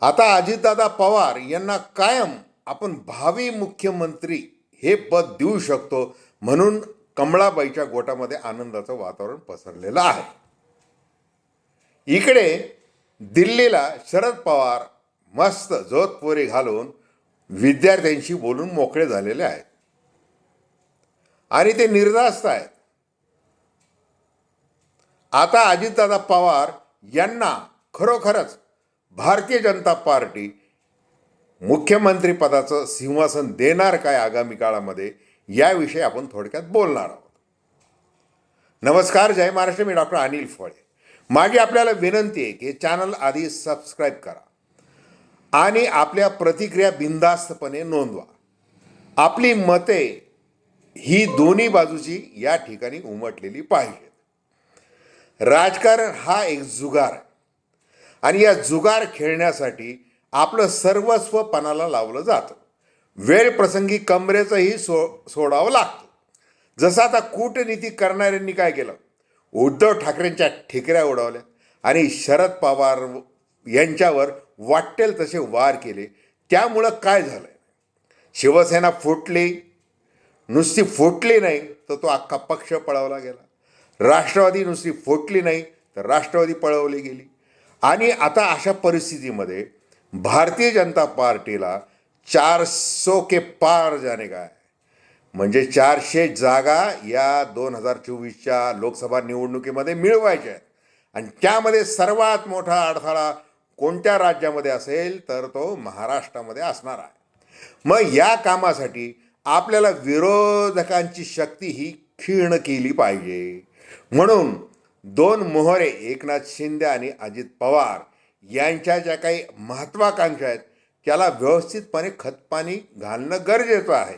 आता अजितदादा पवार यांना कायम आपण भावी मुख्यमंत्री हे पद देऊ शकतो म्हणून कमळाबाईच्या गोटामध्ये आनंदाचं वातावरण पसरलेलं आहे. इकडे दिल्लीला शरद पवार मस्त जोधपुरी घालून विद्यार्थ्यांशी बोलून मोकळे झालेले आहेत. आणि ते निर्धास्त आहेत. आता अजितदादा पवार यांना खरोखरच भारतीय जनता पार्टी मुख्यमंत्रीपदाचं सिंहासन देणार काय आगामी काळामध्ये याविषयी आपण थोडक्यात बोलणार आहोत. नमस्कार जय महाराष्ट्र. मी डॉक्टर अनिल फळे. माझी आपल्याला विनंती आहे की चॅनल आधी सबस्क्राईब करा आणि आपल्या प्रतिक्रिया बिनधास्तपणे नोंदवा. आपली मते ही दोन्ही बाजूची या ठिकाणी उमटलेली पाहिजेत. राजकारण हा एक जुगार आहे. आणि या जुगार खेळण्यासाठी आपलं सर्वस्व पणाला लावलं जातं. वेळ प्रसंगी कमरेचंही सो सोडावं लागतं. जसं आता कूटनीती करणाऱ्यांनी काय केलं? उद्धव ठाकरेंच्या ठिकऱ्या उडवल्या आणि शरद पवार यांच्यावर वाटेल तसे वार केले. त्यामुळं काय झालं शिवसेना फुटली. नुसती फुटली नाही तर तो अख्खा पक्ष पळवला गेला. राष्ट्रवादी नुसती फुटली नाही तर राष्ट्रवादी पळवली गेली. आणि आता अशा परिस्थितीमध्ये भारतीय जनता पार्टीला चारसो के पार जाने काय? म्हणजे चारशे जागा या दोन हजार चोवीसच्या लोकसभा निवडणुकीमध्ये मिळवायच्या आहेत. आणि त्यामध्ये सर्वात मोठा अडथळा कोणत्या राज्यामध्ये असेल तर तो महाराष्ट्रामध्ये असणार आहे. मग या कामासाठी आपल्याला विरोधकांची शक्ती ही क्षीण केली पाहिजे. म्हणून दोन मोहरे एकनाथ शिंदे आणि अजित पवार यांच्या ज्या काही महत्त्वाकांक्षा आहेत त्याला व्यवस्थितपणे खतपाणी घालणं गरजेचं आहे.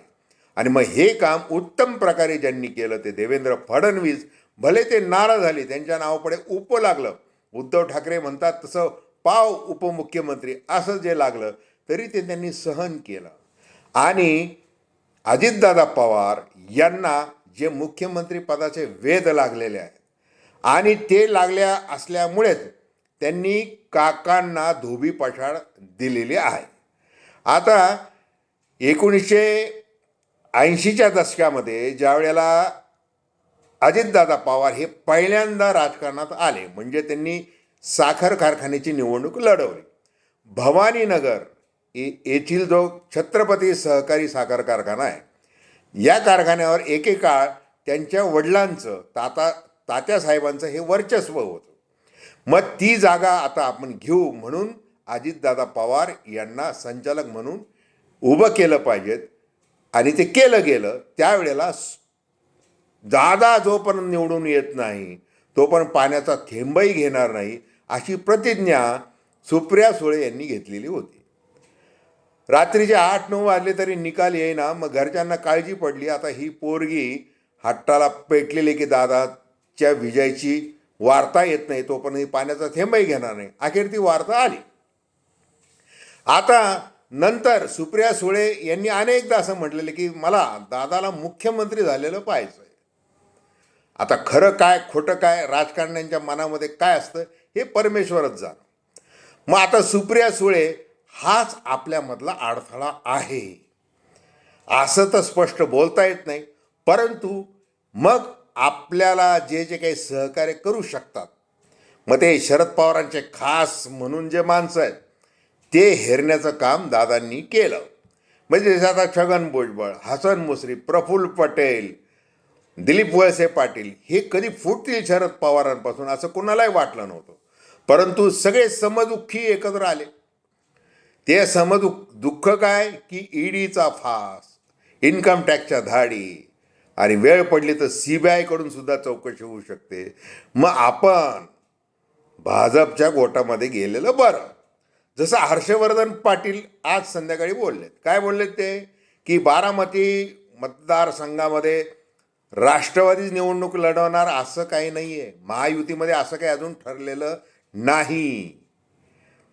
आणि मग हे काम उत्तम प्रकारे ज्यांनी केलं ते देवेंद्र फडणवीस भले ते नाराज झाले त्यांच्या नावापुढे उप लागलं. उद्धव ठाकरे म्हणतात तसं पाव उपमुख्यमंत्री असं जे लागलं तरी ते त्यांनी सहन केलं. आणि अजितदादा पवार यांना जे मुख्यमंत्री पदाचे वेध लागलेले आहेत आणि ते लागल्या असल्यामुळेच त्यांनी काकांना धोबी पछाड दिलेली आहे. आता एकोणीसशे ऐंशीच्या दशकामध्ये ज्या वेळेला अजितदादा पवार हे पहिल्यांदा राजकारणात आले म्हणजे त्यांनी साखर कारखान्याची निवडणूक लढवली. भवानीनगर ए येथील जो छत्रपती सहकारी साखर कारखाना आहे या कारखान्यावर एकेकाळ त्यांच्या वडिलांचं ताता तात्यासाहेबांचं हे वर्चस्व होतं. मग ती जागा आता आपण घेऊ म्हणून अजितदादा पवार यांना संचालक म्हणून उभं केलं पाहिजेत आणि ते केलं गेलं. त्यावेळेला दादा जोपर्यंत निवडून येत नाही तोपर्यंत पाण्याचा थेंबही घेणार नाही अशी प्रतिज्ञा सुप्रिया सुळे यांनी घेतलेली होती. रात्रीचे आठ नऊ वाजले तरी निकाल येईना. मग घरच्यांना काळजी पडली. आता ही पोरगी हट्टाला पेटलेली की दादा च्या विजयाची वार्ता येत नाही तोपर्यंत ही पाण्याचा थेंबही घेणार नाही. अखेर ती वार्ता आली. आता नंतर सुप्रिया सुळे यांनी अनेकदा असं म्हटलेलं की मला दादाला मुख्यमंत्री झालेलं पाहायचं आहे आता खरं काय खोटं काय राजकारण्यांच्या मनामध्ये काय असतं हे परमेश्वरच जाण. मग आता सुप्रिया सुळे हाच आपल्यामधला अडथळा आहे. असं तर स्पष्ट बोलता येत नाही परंतु मग आपल्याला जे जे काही सहकार्य करू शकतात मग ते शरद पवारांचे खास म्हणून जे माणसं आहेत ते हेरण्याचं काम दादांनी केलं. म्हणजे आता छगन भुजबळ हसन मुश्रीफ प्रफुल्ल पटेल दिलीप वळसे पाटील हे कधी फुटतील शरद पवारांपासून असं कुणालाही वाटलं नव्हतं. परंतु सगळे समदुःखी एकत्र आले. ते समदुख दुःख काय? की ईडीचा फास इन्कम टॅक्सच्या धाडी आणि वेळ पडली तर सी बी आयकडून सुद्धा चौकशी होऊ शकते. मग आपण भाजपच्या गोटामध्ये गेलेलं बरं. जसं हर्षवर्धन पाटील आज संध्याकाळी बोललेत. काय बोललेत ते? की बारामती मतदारसंघामध्ये राष्ट्रवादी निवडणूक लढवणार असं काही नाही आहे महायुतीमध्ये असं काही अजून ठरलेलं नाही.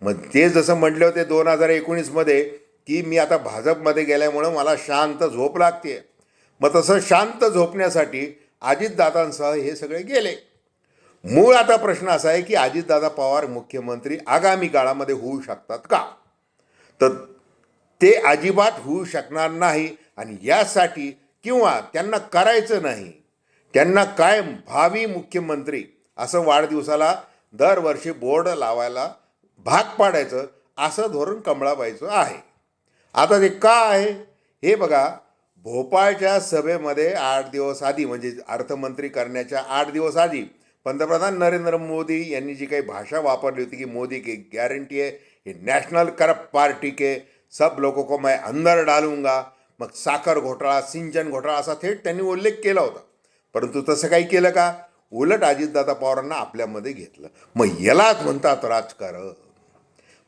मग ते जसं म्हटले होते दोन हजार एकोणीसमध्ये की मी आता भाजपमध्ये गेल्यामुळं मला शांत झोप लागते मग तसं शांत झोपण्यासाठी अजितदादांसह हे सगळे गेले. मूळ आता प्रश्न असा आहे की अजितदादा पवार मुख्यमंत्री आगामी काळामध्ये होऊ शकतात का? तर ते अजिबात होऊ शकणार नाही आणि यासाठी किंवा त्यांना करायचं नाही त्यांना काय भावी मुख्यमंत्री असं वाढदिवसाला दरवर्षी बोर्ड लावायला भाग पाडायचं असं धोरण कमळाबाईचं आहे. आता ते का आहे? हे बघा भोपाळच्या सभेमध्ये आठ दिवस आधी म्हणजे अर्थमंत्री करण्याच्या आठ दिवस आधी पंतप्रधान नरेंद्र मोदी यांनी जी काही भाषा वापरली होती की मोदी की गॅरंटी आहे हे नॅशनल करप्ट पार्टी के सब लोगों को मैं अंदर डालूंगा. मग साखर घोटाळा सिंचन घोटाळा असा थेट त्यांनी उल्लेख केला होता. परंतु तसं काही केलं का? उलट अजितदादा पवारांना आपल्यामध्ये घेतलं. मग यालाच म्हणतात राजकारण.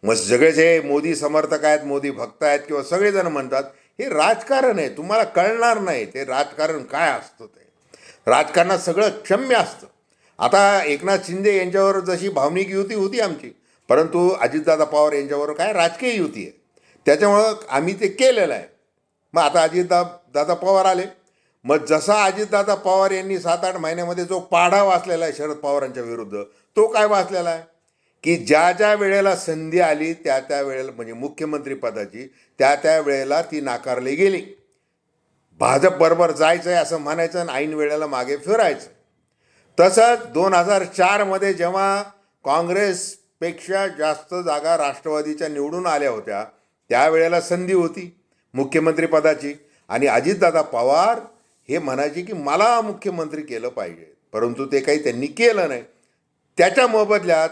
मग सगळे जे मोदी समर्थक आहेत मोदी भक्त आहेत किंवा सगळेजण म्हणतात हे राजकारण आहे तुम्हाला कळणार नाही ते राजकारण काय असतं ते. राजकारणात सगळं क्षम्य असतं. आता एकनाथ शिंदे यांच्यावर जशी भावनिक युती होती आमची परंतु अजितदादा पवार यांच्यावर काय राजकीय युती आहे. त्याच्यामुळं आम्ही ते केलेलं आहे. मग आता अजितदा दादा पवार आले. मग जसा अजितदादा पवार यांनी सात आठ महिन्यामध्ये जो पाढा वाचलेला आहे शरद पवारांच्या विरुद्ध तो काय वाचलेला आहे? की ज्या ज्या वेळेला संधी आली त्या त्या वेळेला म्हणजे मुख्यमंत्री पदाची त्या त्या वेळेला ती नाकारली गेली. भाजपबरोबर जायचं आहे असं म्हणायचं आणि ऐन वेळेला मागे फिरायचं. तसंच दोन हजार चारमध्ये जेव्हा काँग्रेसपेक्षा जास्त जागा राष्ट्रवादीच्या निवडून आल्या होत्या त्यावेळेला संधी होती मुख्यमंत्रीपदाची आणि अजितदादा पवार हे म्हणायचे की मला मुख्यमंत्री केलं पाहिजे. परंतु ते काही त्यांनी केलं नाही. त्याच्या मोबदल्यात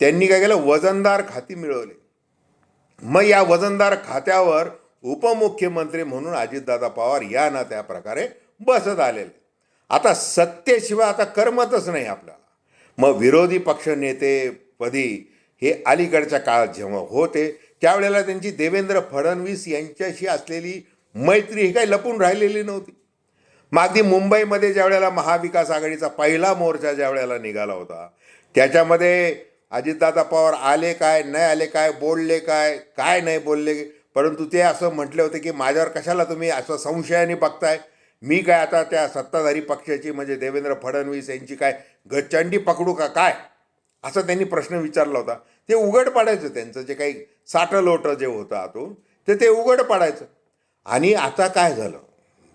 त्यांनी काय केलं? वजनदार खाती मिळवली. मग या वजनदार खात्यावर उपमुख्यमंत्री म्हणून अजितदादा पवार या ना त्या प्रकारे बसत आलेले. आता सत्तेशिवाय आता करमतच नाही आपल्याला. मग विरोधी पक्ष नेतेपदी हे अलीकडच्या काळात जेव्हा होते त्यावेळेला त्यांची देवेंद्र फडणवीस यांच्याशी असलेली मैत्री ही काही लपून राहिलेली नव्हती. मागदी मुंबईमध्ये ज्यावेळेला महाविकास आघाडीचा पहिला मोर्चा ज्यावेळेला निघाला होता त्याच्यामध्ये अजितदादा पवार आले काय नाही आले काय बोलले काय काय नाही बोलले. परंतु ते असं म्हटले होते की माझ्यावर कशाला तुम्ही असं संशयाने बघताय? मी काय आता त्या सत्ताधारी पक्षाची म्हणजे देवेंद्र फडणवीस यांची काय गच्चंडी पकडू का काय? असं त्यांनी प्रश्न विचारला होता. ते उघड पाडायचं त्यांचं जे काही साठं लोटं जे होतं आतून ते ते उघड पाडायचं. आणि आता काय झालं?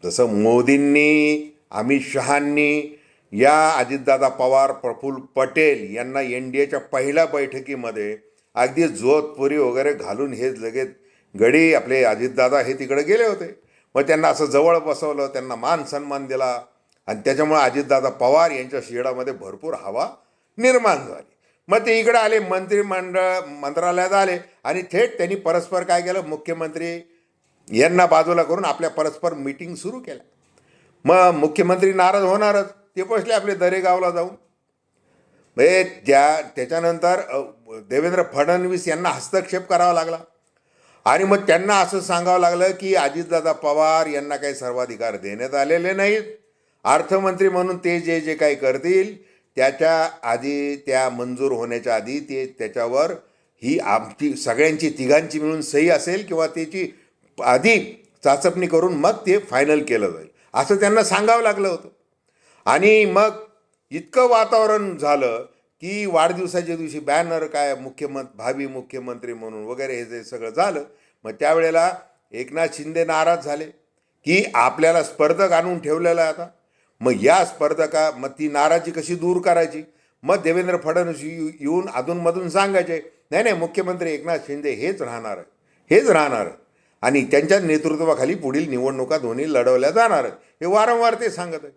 जसं मोदींनी अमित शहांनी या अजितदादा पवार प्रफुल्ल पटेल यांना एन डी एच्या पहिल्या बैठकीमध्ये अगदी जोधपुरी वगैरे घालून हेच लगेच गडी आपले अजितदादा हे तिकडे गेले होते. मग त्यांना असं जवळ बसवलं त्यांना मान सन्मान दिला आणि त्याच्यामुळे अजितदादा पवार यांच्या शिडामध्ये भरपूर हवा निर्माण झाली. मग ते इकडे आले मंत्रिमंडळ मंत्रालयात आले आणि थेट त्यांनी परस्पर काय केलं? मुख्यमंत्री यांना बाजूला करून आपल्या परस्पर मीटिंग सुरू केल्या. मग मुख्यमंत्री नाराज होणारच. ते बसले आपले दरेगावला जाऊन. म्हणजे त्या त्याच्यानंतर देवेंद्र फडणवीस यांना हस्तक्षेप करावा लागला. आणि मग त्यांना असं सांगावं लागलं की अजितदादा पवार यांना काही सर्वाधिकार देण्यात आलेले नाहीत. अर्थमंत्री म्हणून ते जे जे काही करतील त्याच्या आधी त्या मंजूर होण्याच्या आधी ते त्याच्यावर ही आमची सगळ्यांची तिघांची मिळून सही असेल किंवा त्याची आधी चाचपणी करून मग ते फायनल केलं जाईल. असं त्यांना सांगावं लागलं होतं. आणि मग इतकं वातावरण झालं की वाढदिवसाच्या दिवशी बॅनर काय मुख्यमंत्री भावी मुख्यमंत्री म्हणून वगैरे हे जे सगळं झालं मग त्यावेळेला एकनाथ शिंदे नाराज झाले की आपल्याला स्पर्धक आणून ठेवलेलं आहे आता. मग या स्पर्धका मग ती नाराजी कशी दूर करायची? मग देवेंद्र फडणवीस येऊन अधूनमधून सांगायचे नाही नाही मुख्यमंत्री एकनाथ शिंदे हेच राहणार आहे हेच राहणार आहे. आणि त्यांच्या नेतृत्वाखाली पुढील निवडणुका दोन्ही लढवल्या जाणार आहेत. हे वारंवार ते सांगत आहे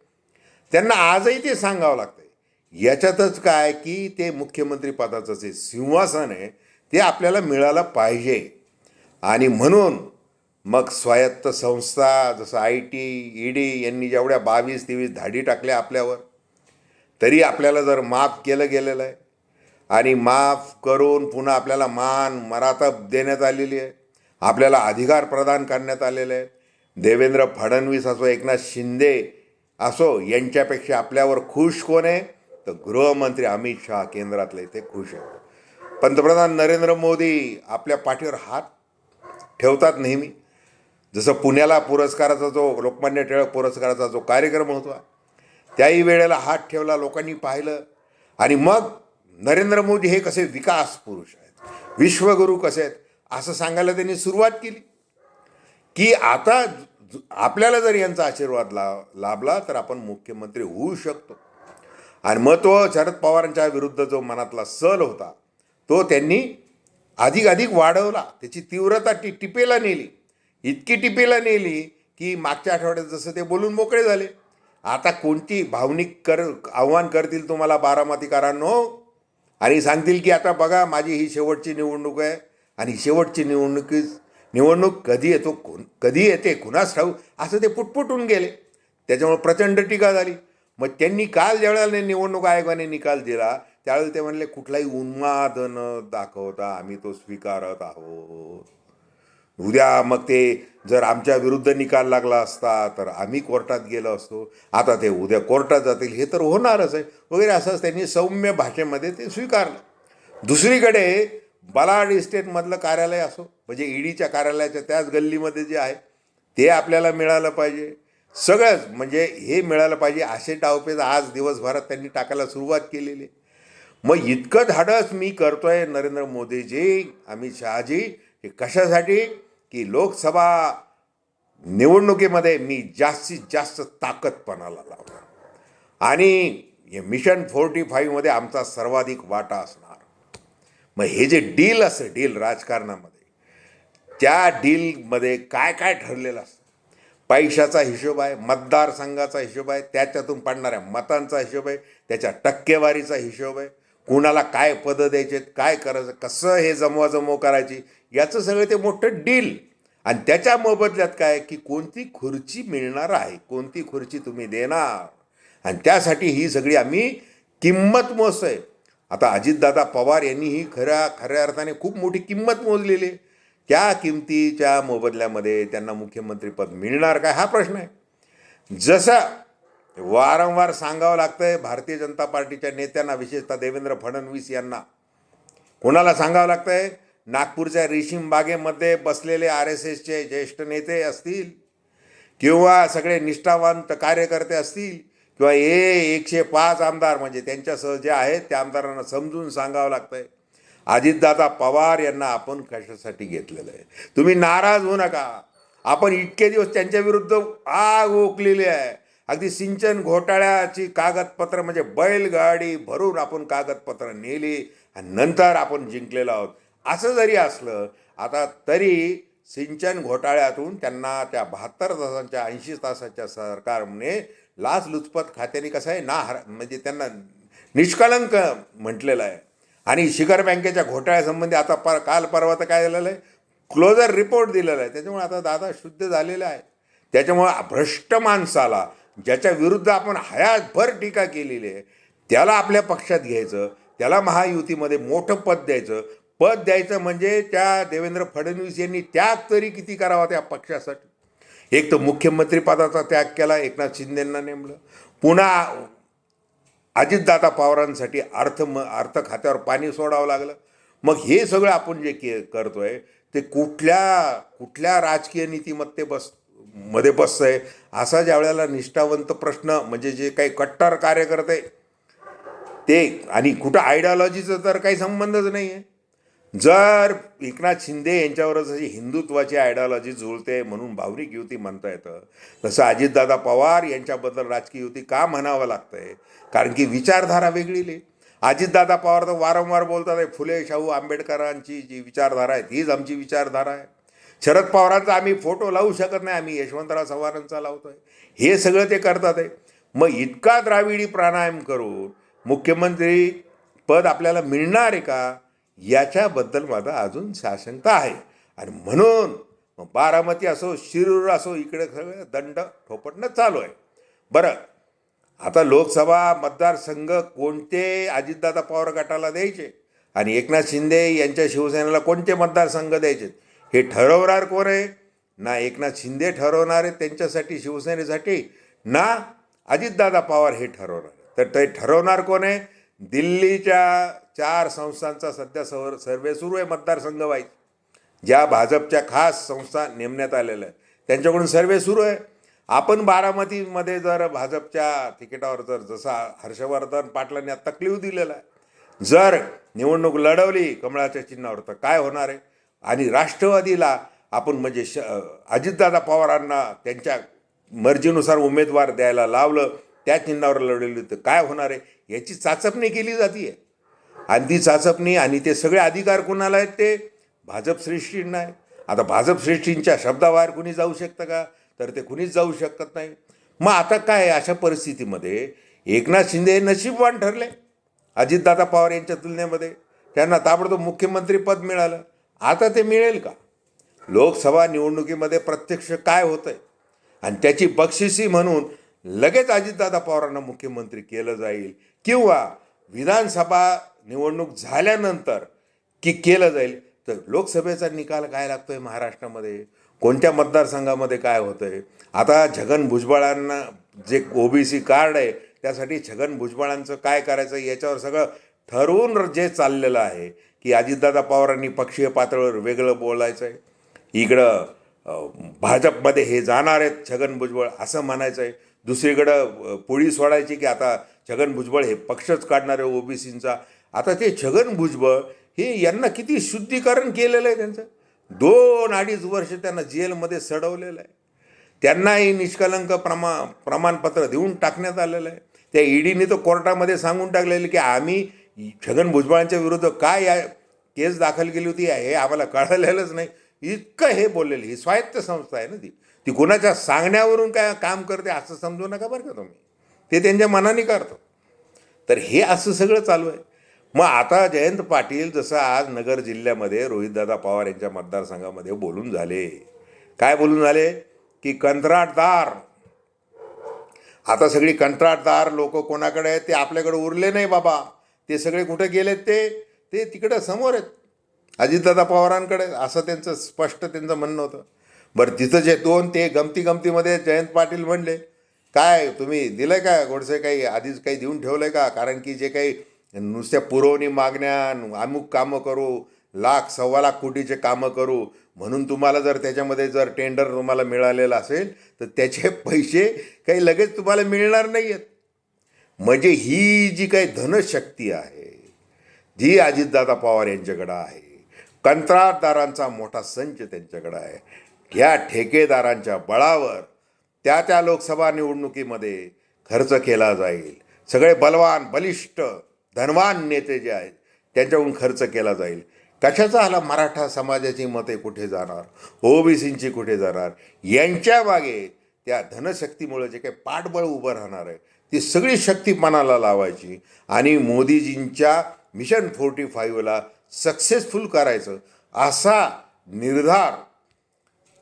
त्यांना आजही ते सांगावं लागतंय. याच्यातच काय की ते मुख्यमंत्री पदाचं जे सिंहासन आहे ते आपल्याला मिळालं पाहिजे. आणि म्हणून मग स्वायत्त संस्था जसं आय टी ई डी यांनी जेवढ्या बावीस तेवीस धाडी टाकल्या आपल्यावर तरी आपल्याला जर माफ केलं गेलेलं आहे. आणि माफ करून पुन्हा आपल्याला मान मरातब देण्यात आलेली आहे. आपल्याला अधिकार प्रदान करण्यात आलेले आहेत देवेंद्र फडणवीस असो एकनाथ शिंदे असो यांच्यापेक्षा आपल्यावर खुश कोण आहे? तर गृहमंत्री अमित शहा केंद्रातले ते खुश आहेत. पंतप्रधान नरेंद्र मोदी आपल्या पाठीवर हात ठेवतात नेहमी. जसं पुण्याला पुरस्काराचा जो लोकमान्य टिळक पुरस्काराचा जो कार्यक्रम होता त्याही वेळेला हात ठेवला लोकांनी पाहिलं. आणि मग नरेंद्र मोदी हे कसे विकास पुरुष आहेत? विश्वगुरू कसे आहेत? असं सांगायला त्यांनी सुरुवात केली. की आता आपल्याला जर यांचा आशीर्वाद ला लाभला तर आपण मुख्यमंत्री होऊ शकतो. आणि मग तो शरद पवारांच्या विरुद्ध जो मनातला सल होता तो त्यांनी अधिक अधिक वाढवला. त्याची तीव्रता टी टिपेला नेली. इतकी टिपेला नेली की मागच्या आठवड्यात जसं ते बोलून मोकळे झाले. आता कोणती भावनिक कर आव्हान करतील तुम्हाला बारामतीकारांनो? आणि सांगतील की आता बघा माझी ही शेवटची निवडणूक आहे. आणि शेवटची निवडणुकी निवडणूक कधी येतो कोण कधी येते कुणास ठाऊ असं ते पुटपुटून गेले. त्याच्यामुळे प्रचंड टीका झाली. मग त्यांनी काल ज्यावेळेला निवडणूक आयोगाने निकाल दिला त्यावेळेला ते म्हणले कुठलाही उन्मादन दाखवता आम्ही तो स्वीकारत आहोत. उद्या मग ते जर आमच्या विरुद्ध निकाल लागला असता तर आम्ही कोर्टात गेलो असतो. आता ते उद्या कोर्टात जातील हे तर होणारच आहे. वगैरे असंच त्यांनी सौम्य भाषेमध्ये ते स्वीकारलं. दुसरीकडे बलाड इस्टेटमधलं कार्यालय असो म्हणजे ईडीच्या कार्यालयाच्या त्याच गल्लीमध्ये जे आहे ते आपल्याला मिळालं पाहिजे. सगळंच म्हणजे हे मिळालं पाहिजे असे डावपेच आज दिवसभरात त्यांनी टाकायला सुरुवात केलेली. मग इतकं धाडस मी करतोय नरेंद्र मोदीजी अमित शहाजी हे कशासाठी? की लोकसभा निवडणुकीमध्ये मी जास्तीत जास्त ताकदपणाला लावणार. आणि हे मिशन फोर्टी फाईव्हमध्ये आमचा सर्वाधिक वाटा असणार. मग हे जे डील असतं डील राजकारणामध्ये त्या डीलमध्ये काय काय ठरलेलं असतं? पैशाचा हिशोब आहे मतदारसंघाचा हिशोब आहे त्याच्यातून पडणाऱ्या मतांचा हिशोब आहे त्याच्या टक्केवारीचा हिशोब आहे कुणाला काय पदं द्यायचे काय करायचं कसं हे जमवाजमव करायची याचं सगळं ते मोठं डील. आणि त्याच्या मोबदल्यात काय की कोणती खुर्ची मिळणार आहे कोणती खुर्ची तुम्ही देणार. आणि त्यासाठी ही सगळी आम्ही किंमत मोजतोय. आता अजितदादा पवार यांनी ही खऱ्या खऱ्या अर्थाने खूप मोठी किंमत मोजलेली आहे. त्या किमतीच्या मोबदल्यामध्ये त्यांना मुख्यमंत्रीपद मिळणार काय? हा प्रश्न आहे. जसं वारंवार सांगावं लागतं आहे भारतीय जनता पार्टीच्या नेत्यांना विशेषतः देवेंद्र फडणवीस यांना. कोणाला सांगावं लागतं आहे नागपूरच्या रेशीम बागेमध्ये बसलेले आर एस एसचे ज्येष्ठ नेते असतील किंवा सगळे निष्ठावंत कार्यकर्ते असतील किंवा ए एकशे पाच आमदार म्हणजे त्यांच्यासह जे आहेत त्या आमदारांना समजून सांगावं लागतंय. अजितदादा पवार यांना आपण कशासाठी घेतलेलं आहे? तुम्ही नाराज होऊ नका. आपण इतके दिवस त्यांच्या विरुद्ध आग ओकलेली आहे. अगदी सिंचन घोटाळ्याची कागदपत्र म्हणजे बैलगाडी भरून आपण कागदपत्र नेली आणि नंतर आपण जिंकलेलो आहोत. असं जरी असलं आता तरी सिंचन घोटाळ्यातून त्यांना त्या बहात्तर तासांच्या ऐंशी तासाच्या सरकारने लाचलुचपत खात्याने कसं आहे ना हर म्हणजे त्यांना निष्कलंक म्हटलेलं आहे. आणि शिखर बँकेच्या घोटाळ्यासंबंधी आता पर काल परवा तर काय झालेलं आहे? क्लोजर रिपोर्ट दिलेला आहे. त्याच्यामुळे आता दादा शुद्ध झालेला आहे. त्याच्यामुळे भ्रष्ट माणसाला ज्याच्या विरुद्ध आपण हयातभर टीका केलेली आहे त्याला आपल्या पक्षात घ्यायचं त्याला महायुतीमध्ये मोठं पद द्यायचं. पद द्यायचं म्हणजे त्या देवेंद्र फडणवीस यांनी त्याग तरी किती करावा त्या पक्षासाठी? एक तर मुख्यमंत्रीपदाचा त्याग केला एकनाथ शिंदेंना नेमलं. पुन्हा अजितदादा पवारांसाठी अर्थ म अर्थ खात्यावर पाणी सोडावं लागलं. मग हे सगळं आपण जे के करतोय ते कुठल्या कुठल्या राजकीय नीतिमत्ते बसमध्ये बसतंय असा ज्या वेळेला निष्ठावंत प्रश्न म्हणजे जे काही कट्टर कार्यकर्ते ते आणि कुठं आयडियॉलॉजीचा तर काही संबंधच नाही आहे जर एकनाथ शिंदे यांच्यावरच अशी हिंदुत्वाची आयडियॉलॉजी जुळते म्हणून भावनिक युती म्हणता येतं तसं अजितदादा पवार यांच्याबद्दल राजकीय युती का म्हणावं लागतंय? कारण की विचारधारा वेगळी अजितदादा पवार तर वारंवार बोलतात आहे फुले शाहू आंबेडकरांची जी विचारधारा आहे तीच आमची विचारधारा आहे. शरद पवारांचा आम्ही फोटो लावू शकत नाही आम्ही यशवंतराव चव्हाणांचा लावतोय. हे सगळं ते करतात आहे मग इतका द्राविडी प्राणायाम करून मुख्यमंत्री पद आपल्याला मिळणार आहे का? याच्याबद्दल माझा अजून साशंकता आहे. आणि म्हणून बारामती असो शिरूर असो इकडे सगळं दंड ठोपटणं चालू आहे. बरं आता लोकसभा मतदारसंघ कोणते अजितदादा पवार गटाला द्यायचे? आणि एकनाथ शिंदे यांच्या शिवसेनेला कोणते मतदारसंघ द्यायचे? हे ठरवणार कोण आहे? ना एकनाथ शिंदे ठरवणार आहे त्यांच्यासाठी शिवसेनेसाठी ना अजितदादा पवार हे ठरवणार तर ते ठरवणार कोण आहे? दिल्लीच्या चार संस्थांचा सध्या सवर सर्वे सुरू आहे मतदारसंघ वाईज ज्या भाजपच्या खास संस्था नेमण्यात आलेल्या आहेत. त्यांच्याकडून सर्वे सुरू आहे. आपण बारामतीमध्ये जर भाजपच्या तिकिटावर जर जसा हर्षवर्धन पाटलांनी आत्ता क्ल्यू दिलेला आहे जर निवडणूक लढवली कमळाच्या चिन्हावर तर काय होणार आहे? आणि राष्ट्रवादीला आपण म्हणजे श अजितदादा पवारांना त्यांच्या मर्जीनुसार उमेदवार द्यायला लावलं त्या चिन्हावर लढवली तर काय होणार आहे? याची चाचपणी केली जाते आणि ती चाचपणी आणि ते सगळे अधिकार कुणाला आहेत ते? भाजप श्रेष्ठींना आहे. आता भाजप श्रेष्ठींच्या शब्दाबाहेर कुणी जाऊ शकतं का? तर ते कुणीच जाऊ शकत नाही. मग आता काय अशा परिस्थितीमध्ये? एकनाथ शिंदे हे नशीबवान ठरले. अजितदादा पवार यांच्या तुलनेमध्ये. त्यांना ताबडतोब मुख्यमंत्रीपद मिळालं. आता ते मिळेल का? लोकसभा निवडणुकीमध्ये प्रत्यक्ष काय होतं आहे आणि त्याची बक्षिसी म्हणून लगेच अजितदादा पवारांना मुख्यमंत्री केलं जाईल. किंवा विधानसभा निवडणूक झाल्यानंतर की केलं जाईल? तर लोकसभेचा निकाल काय लागतोय महाराष्ट्रामध्ये? कोणत्या मतदारसंघामध्ये काय होतं आहे आता छगन भुजबळांना जे ओबीसी कार्ड आहे त्यासाठी छगन भुजबळांचं काय करायचं याच्यावर सगळं ठरवून जे चाललेलं आहे की अजितदादा पवारांनी पक्षीय पातळीवर वेगळं बोलायचं आहे इकडं भाजपमध्ये हे जाणार आहेत छगन भुजबळ असं म्हणायचं आहे दुसरीकडं पोळी सोडायची की आता छगन भुजबळ हे पक्षच काढणार आहे ओबीसींचा आता ते छगन भुजबळ हे यांना किती शुद्धीकरण केलेलं आहे त्यांचं? दोन अडीच वर्ष त्यांना जेलमध्ये सडवलेलं आहे. त्यांनाही निष्कलंक प्रमा प्रमाणपत्र देऊन टाकण्यात आलेलं आहे. त्या ईडीने तर कोर्टामध्ये सांगून टाकलेलं की आम्ही छगन भुजबळांच्या विरुद्ध काय या केस दाखल केली होती हे आम्हाला कळलेलंच नाही. इतकं हे बोललेलं ही स्वायत्त संस्था आहे ना ती. ती कुणाच्या सांगण्यावरून काय काम करते असं समजू नका बरं का तुम्ही. ते त्यांच्या मनाने करतो तर हे असं सगळं चालू आहे. मग आता जयंत पाटील जसं आज नगर जिल्ह्यामध्ये रोहितदादा पवार यांच्या मतदारसंघामध्ये बोलून झाले. काय बोलून झाले? की कंत्राटदार. आता सगळी कंत्राटदार लोक कोणाकडे आहेत? ते आपल्याकडे उरले नाही बाबा. ते सगळे कुठे गेलेत ते? ते तिकडं समोर आहेत. अजितदादा पवारांकडे. असं त्यांचं स्पष्ट त्यांचं म्हणणं होतं. बरं तिथं जे दोन ते गमती गमतीमध्ये जयंत पाटील म्हणले. काय तुम्ही दिलंय का? गोडसे काही आधीच काही देऊन ठेवलं आहे का? कारण की जे काही नुसत्या पुरवणी मागण्या अमुक कामं करू लाख सव्वा लाख कोटीचे कामं करू म्हणून तुम्हाला जर त्याच्यामध्ये जर टेंडर तुम्हाला मिळालेलं असेल तर त्याचे पैसे काही लगेच तुम्हाला मिळणार नाही आहेत म्हणजे ही जी काही धनशक्ती आहे जी अजितदादा पवार यांच्याकडं आहे कंत्राटदारांचा मोठा संच त्यांच्याकडं आहे ह्या ठेकेदारांच्या बळावर त्या त्या लोकसभा निवडणुकीमध्ये खर्च केला जाईल. सगळे बलवान बलिष्ठ धनवान नेते जे आहेत त्यांच्याकडून खर्च केला जाईल. कशाचा आला मराठा समाजाची मते कुठे जाणार? ओबीसींची कुठे जाणार? यांच्या मागे त्या धनशक्तीमुळे जे काही पाठबळ उभं राहणार आहे ती सगळी शक्ती मनाला लावायची आणि मोदीजींच्या मिशन फोर्टी फाईव्हला सक्सेसफुल करायचं असा निर्धार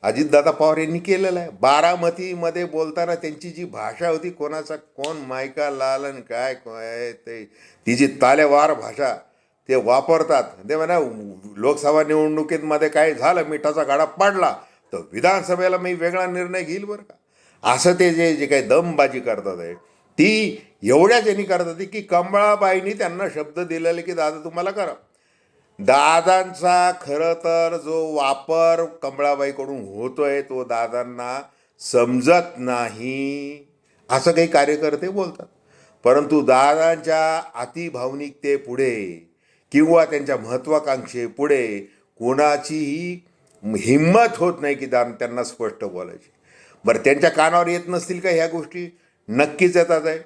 अजितदादा पवार यांनी केलेलं आहे. बारामतीमध्ये बोलताना त्यांची जी भाषा होती कोणाचा कोण मायका लालन काय काय ते तिची तालेवार भाषा ते वापरतात. ते म्हणा लोकसभा निवडणुकीमध्ये काय झालं मिठाचा गाडा पाडला तर विधानसभेला मी वेगळा निर्णय घेईल बरं का? असं ते जे जे काही दमबाजी करतात आहे ती एवढ्याच यांनी करतात की कमळाबाईंनी त्यांना शब्द दिलेले की दादा तुम्हाला करा. दादांचा खरं तर जो वापर कमळाबाईकडून होतोय तो दादांना समजत नाही. असं काही कार्यकर्ते बोलतात. परंतु दादांच्या अतिभावनिकतेपुढे किंवा त्यांच्या महत्त्वाकांक्षेपुढे कोणाचीही हिंमत होत नाही की दान त्यांना स्पष्ट बोलायची. बरं त्यांच्या कानावर येत नसतील का ह्या गोष्टी? नक्कीच येतात आहे.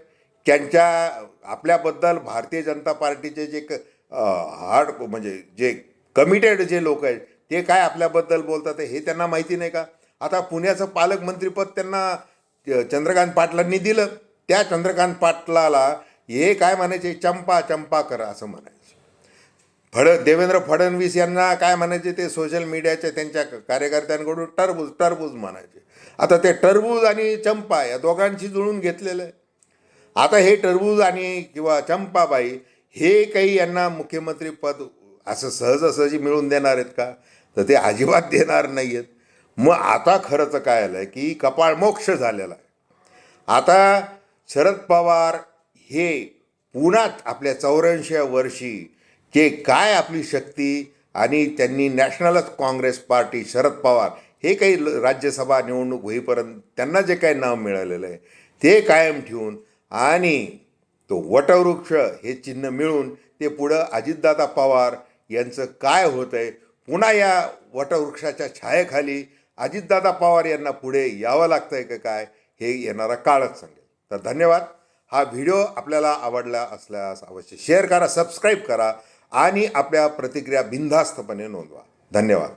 त्यांच्या आपल्याबद्दल भारतीय जनता पार्टीचे जे क हार्ड म्हणजे जे कमिटेड जे लोक आहेत ते काय आपल्याबद्दल बोलतात हे त्यांना माहिती नाही का? आता पुण्याचं पालकमंत्रीपद त्यांना चंद्रकांत पाटलांनी दिलं. त्या चंद्रकांत पाटलाला हे काय म्हणायचे? चंपा चंपा करा असं म्हणायचं. फड देवेंद्र फडणवीस यांना काय म्हणायचे? ते सोशल मीडियाच्या त्यांच्या कार्यकर्त्यांकडून टरबूज टरबूज म्हणायचे. आता ते टरबूज आणि चंपा या दोघांशी जुळून घेतलेलं आहे. आता हे टरबूज आणि किंवा चंपाबाई हे काही यांना मुख्यमंत्री पद असं सहजासहजी मिळवून देणार आहेत का? तर ते अजिबात देणार नाही आहेत मग आता खरंच काय आलं आहे की कपाळ मोक्ष झालेला आहे. आता शरद पवार हे पुण्यात आपल्या चौऱ्याऐंशी वर्षी जे काय आपली शक्ती आणि त्यांनी नॅशनलच काँग्रेस पार्टी शरद पवार हे काही ल- राज्यसभा निवडणूक होईपर्यंत त्यांना जे काही नाव मिळालेलं आहे ते कायम ठेवून आणि तो वटवृक्ष हे चिन्ह मिळून ते पुढं अजितदादा पवार यांचं काय होतं आहे पुन्हा या वटवृक्षाच्या छायेखाली अजितदादा पवार यांना पुढे यावं लागतं आहे का काय हे येणारा काळच सांगेल. तर धन्यवाद. हा व्हिडिओ आपल्याला आवडला असल्यास अवश्य शेअर करा सबस्क्राईब करा आणि आपल्या प्रतिक्रिया बिनधास्तपणे नोंदवा. धन्यवाद.